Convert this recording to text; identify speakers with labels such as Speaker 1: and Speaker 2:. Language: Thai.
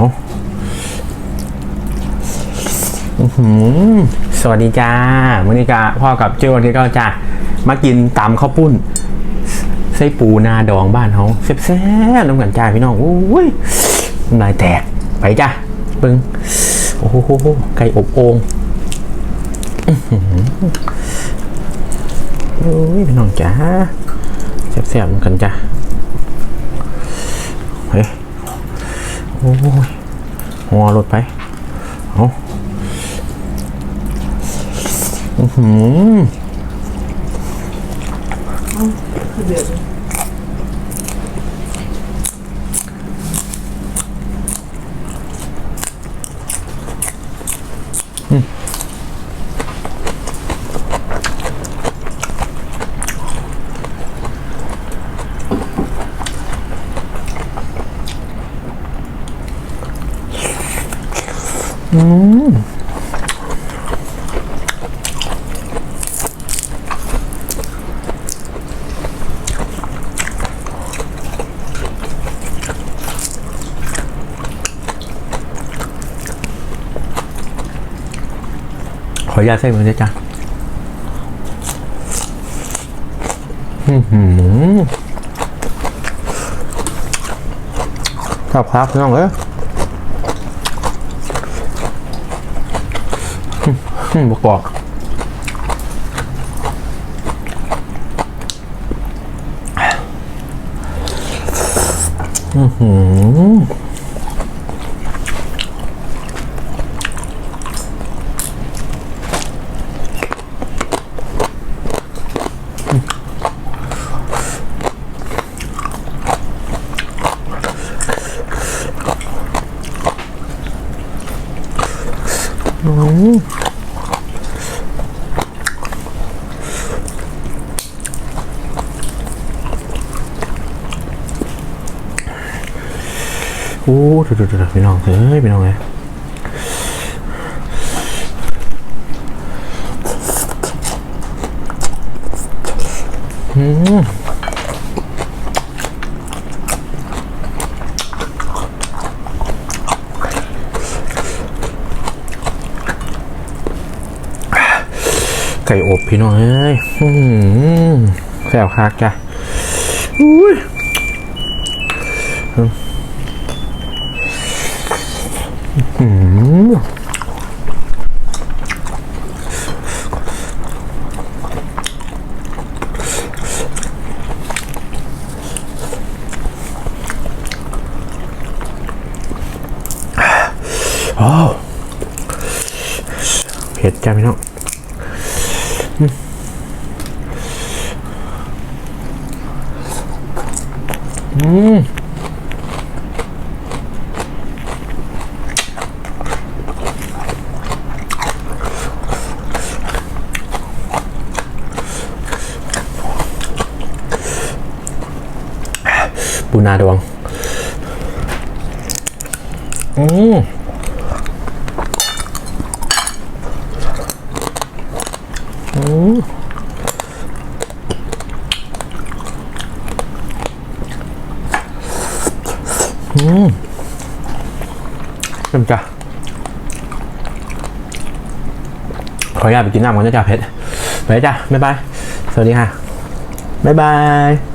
Speaker 1: เอาสวัสดีจ้าวันนี้กาพ่อกับเจ้าวันนี้ก็จะมากินตำข้าวปุ้นไส้ปูนาดองบ้านเขาแซ่บๆน้ำกันจ้าพี่น้องโอ้ยนายแตกไปจ้าปึงโอ้โหไก่อบโอ่งอื้อหือโอ้ยพี่น้องจ้าแซ่บๆน้ำกันจ้าเฮ้ย โอ้ยหัวรถไป เอาอื้อหือ ขออนุญาตใส่มือด้วยจ้ะอื้อหือครับครับพี่น้ องเอ้ยอื้อหือบอกบอกอือหือ โอ้ดูดูดูพี่น้องเฮ้ยพี่น้องเอ้ยอืมไก่อบพี่น้องเอ้ยแซ่บคักจ้ะอุ้ย อืมโอ้เผ็ดจ้าพี่น้อง ปูนาดวง อืมอืมอืมเริ่มจ้ะขออนุญาตไปกินน้ำก่อนนะจ๊ะเพชรไปจ้ะบ๊ายบาย สวัสดีค่ะ บ๊ายบาย